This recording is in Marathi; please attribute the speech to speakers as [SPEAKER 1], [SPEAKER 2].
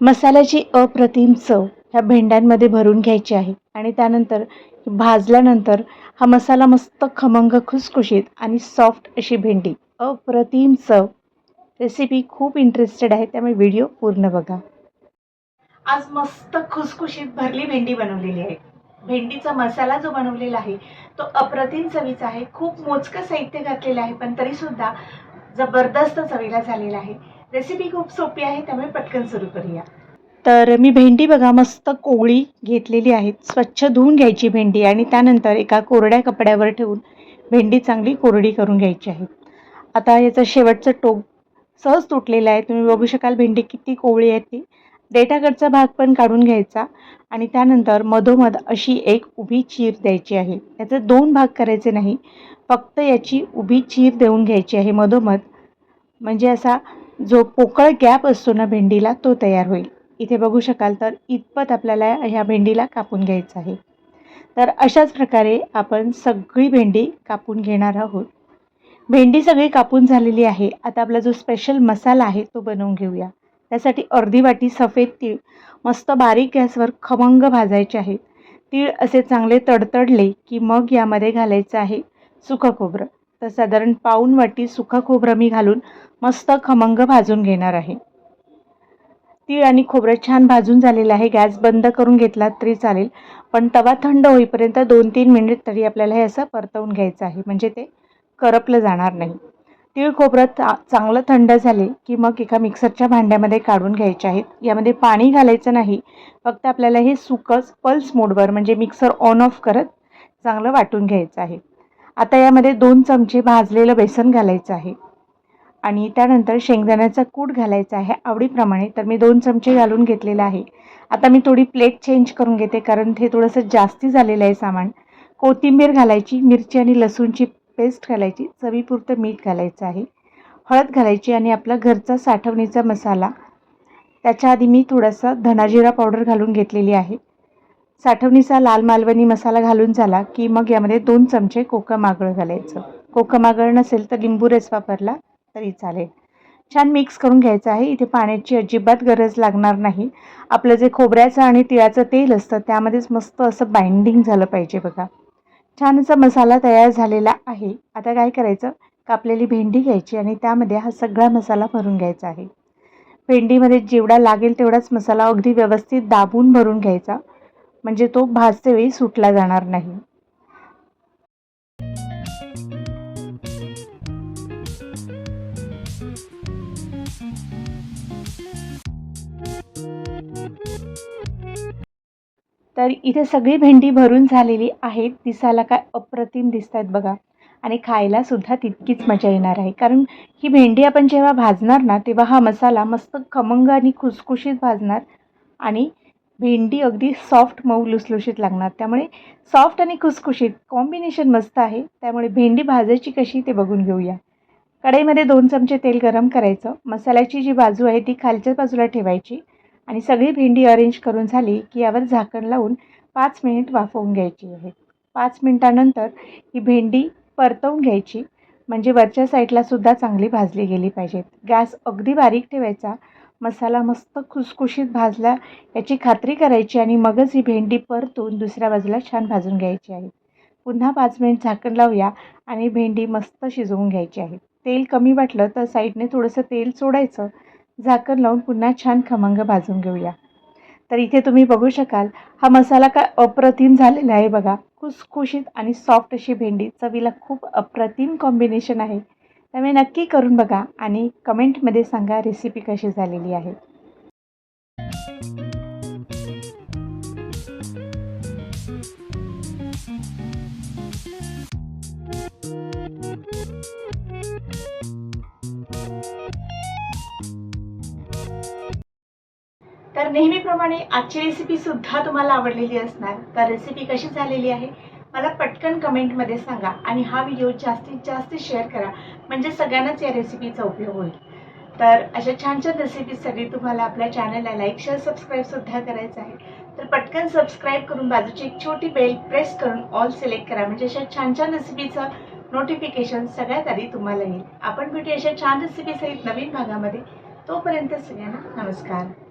[SPEAKER 1] मसाल्याची अप्रतिम चव ह्या भेंड्यांमध्ये भरून घ्यायची आहे. आणि त्यानंतर भाजल्यानंतर हा मसाला मस्त खमंग खुसखुशीत आणि सॉफ्ट अशी भेंडी. अप्रतिम चव. रेसिपी खूप इंटरेस्टेड आहे त्यामुळे व्हिडिओ पूर्ण बघा. आज मस्त खुसखुशीत भरली भेंडी बनवलेली आहे. भेंडीचा मसाला जो बनवलेला आहे तो अप्रतिम चवीचा आहे. खूप मोजकं साहित्य घातलेलं आहे पण तरीसुद्धा जबरदस्त चवीला झालेला आहे. रेसिपी खूप सोपी आहे त्यामुळे पटकन सुरू करूया. तर मी भेंडी बघा मस्त कोवळी घेतलेली आहे. स्वच्छ धुवून घ्यायची भेंडी आणि त्यानंतर एका कोरड्या कपड्यावर ठेवून भेंडी चांगली कोरडी करून घ्यायची आहे. आता याचं शेवटचं टोक सहज तुटलेलं आहे. तुम्ही बघू शकाल भेंडी किती कोवळी आहे ती. देठाकडचा भाग पण काढून घ्यायचा आणि त्यानंतर मधोमध अशी एक उभी चीर द्यायची आहे. याचे दोन भाग करायचे नाही फक्त याची उभी चीर देऊन घ्यायची आहे मधोमध. म्हणजे असा जो पोकळ गॅप असतो ना भेंडीला तो तयार होईल. इथे बघू शकाल तर इतपत आपल्याला ह्या भेंडीला कापून घ्यायचं आहे. तर अशाच प्रकारे आपण सगळी भेंडी कापून घेणार आहोत. भेंडी सगळी कापून झालेली आहे. आता आपला जो स्पेशल मसाला आहे तो बनवून घेऊया. त्यासाठी अर्धी वाटी सफेद तीळ मस्त बारीक गॅसवर खमंग भाजायचे आहेत तीळ असे चांगले तडतडले की मग यामध्ये घालायचं आहे सुखं खोबरं. तर साधारण पाऊन वाटी सुखं खोबरं मी घालून मस्त खमंग भाजून घेणार आहे. तीळ आणि खोबरं छान भाजून झालेलं आहे. गॅस बंद करून घेतला तरी चालेल. पण तवा थंड होईपर्यंत दोन तीन मिनिट तरी आपल्याला हे असं परतवून घ्यायचं आहे. म्हणजे ते करपलं जाणार नाही. तीळ खोबरं चा चांगलं थंड झाले की मग एका मिक्सरच्या भांड्यामध्ये काढून घ्यायचे आहेत. यामध्ये पाणी घालायचं नाही. फक्त आपल्याला हे सुकंच पल्स मोडवर म्हणजे मिक्सर ऑन ऑफ करत चांगलं वाटून घ्यायचं आहे. आता यामध्ये दोन चमचे भाजलेलं बेसन घालायचं आहे. आणि त्यानंतर शेंगदाण्याचा कूट घालायचा आहे आवडीप्रमाणे. तर मी दोन चमचे घालून घेतलेलं आहे. आता मी थोडी प्लेट चेंज करून घेते कारण ते थोडंसं जास्ती झालेलं आहे सामान. कोथिंबीर घालायची मिरची आणि लसूणची पेस्ट घालायची चवीपुरतं मीठ घालायचं आहे. हळद घालायची आणि आपला घरचा साठवणीचा मसाला. त्याच्या आधी मी थोडासा धनाजिरा पावडर घालून घेतलेली आहे. साठवणीचा लाल मालवणी मसाला घालून झाला की मग यामध्ये दोन चमचे कोकम आगळ घालायचं. कोकम आगळ नसेल तर लिंबू रस वापरला. तरी चालेल. छान मिक्स करून घ्यायचं आहे. इथे पाण्याची अजिबात गरज लागणार नाही. आपलं जे खोबऱ्याचं आणि तिळाचं तेल असतं त्यामध्येच मस्त असं बाइंडिंग झालं पाहिजे बघा. छान असा मसाला तयार झालेला आहे. आता काय करायचं? कापलेली भेंडी घ्यायची आणि त्यामध्ये हा सगळा मसाला भरून घ्यायचा आहे. भेंडीमध्ये जेवढा लागेल तेवढाच मसाला अगदी व्यवस्थित दाबून भरून घ्यायचा. म्हणजे तो भाजते वेळी सुटला जाणार नाही. तर इथे सगळी भेंडी भरून झालेली आहेत. दिसायला काय अप्रतिम दिसत आहेत बघा. आणि खायला सुद्धा तितकीच मजा येणार आहे. कारण ही भेंडी आपण जेव्हा भाजणार ना तेव्हा हा मसाला मस्त खमंग आणि खुसखुशीत भाजणार. आणि भेंडी अगदी सॉफ्ट मऊ लुसलुशीत लागणार. त्यामुळे सॉफ्ट आणि खुसखुशीत कॉम्बिनेशन मस्त आहे. त्यामुळे भेंडी भाजायची कशी ते बघून घेऊया. कढईमध्ये दोन चमचे तेल गरम करायचं. मसाल्याची जी बाजू आहे ती खालच्या बाजूला ठेवायची. आणि सगळी भेंडी अरेंज करून झाली की यावर झाकण लावून पाच मिनिट वाफवून घ्यायची आहे. पाच मिनटानंतर ही भेंडी परतवून घ्यायची. म्हणजे वरच्या साईडला सुद्धा चांगली भाजली गेली पाहिजेत. गॅस अगदी बारीक ठेवायचा. मसाला मस्त खुसखुशीत भाजला याची खात्री करायची आणि मगच ही भेंडी परतून दुसऱ्या बाजूला छान भाजून घ्यायची आहे. पुन्हा पाच मिनिट झाकण लावूया आणि भेंडी मस्त शिजवून घ्यायची आहे. तेल कमी वाटलं तर साईडने थोडंसं तेल सोडायचं. झाकण लावून पुन्हा छान खमंग भाजून घेऊया. तर इथे तुम्ही बघू शकाल हा मसाला काय अप्रतिम झालेला आहे बघा. खुसखुशीत आणि सॉफ्ट अशी भेंडी चवीला खूप अप्रतिम कॉम्बिनेशन आहे. त्यामुळे नक्की करून बघा आणि कमेंटमध्ये सांगा रेसिपी कशी झालेली आहे. तर नेहमीप्रमाणे आजची रेसिपी सुद्धा तुम्हाला आवडलेली असणार. तर रेसिपी कशी झालेली आहे? मला पटकन कमेंटमध्ये सांगा आणि हा व्हिडिओ जास्तीत जास्त शेअर करा. म्हणजे सगळ्यांनाच या रेसिपीचा उपयोग होईल. तर अशा छान छान रेसिपीसाठी तुम्हाला आपल्या चॅनलला लाईक शेअर सबस्क्राईब सुद्धा करायचं आहे. तर पटकन सबस्क्राईब करून बाजूची एक छोटी बेल प्रेस करून ऑल सिलेक्ट करा. म्हणजे अशा छान छान रेसिपीचं नोटिफिकेशन सगळ्यात आधी तुम्हाला येईल. आपण भेटू अशा छान रेसिपीसहित नवीन भागामध्ये. तोपर्यंत सगळ्यांना नमस्कार.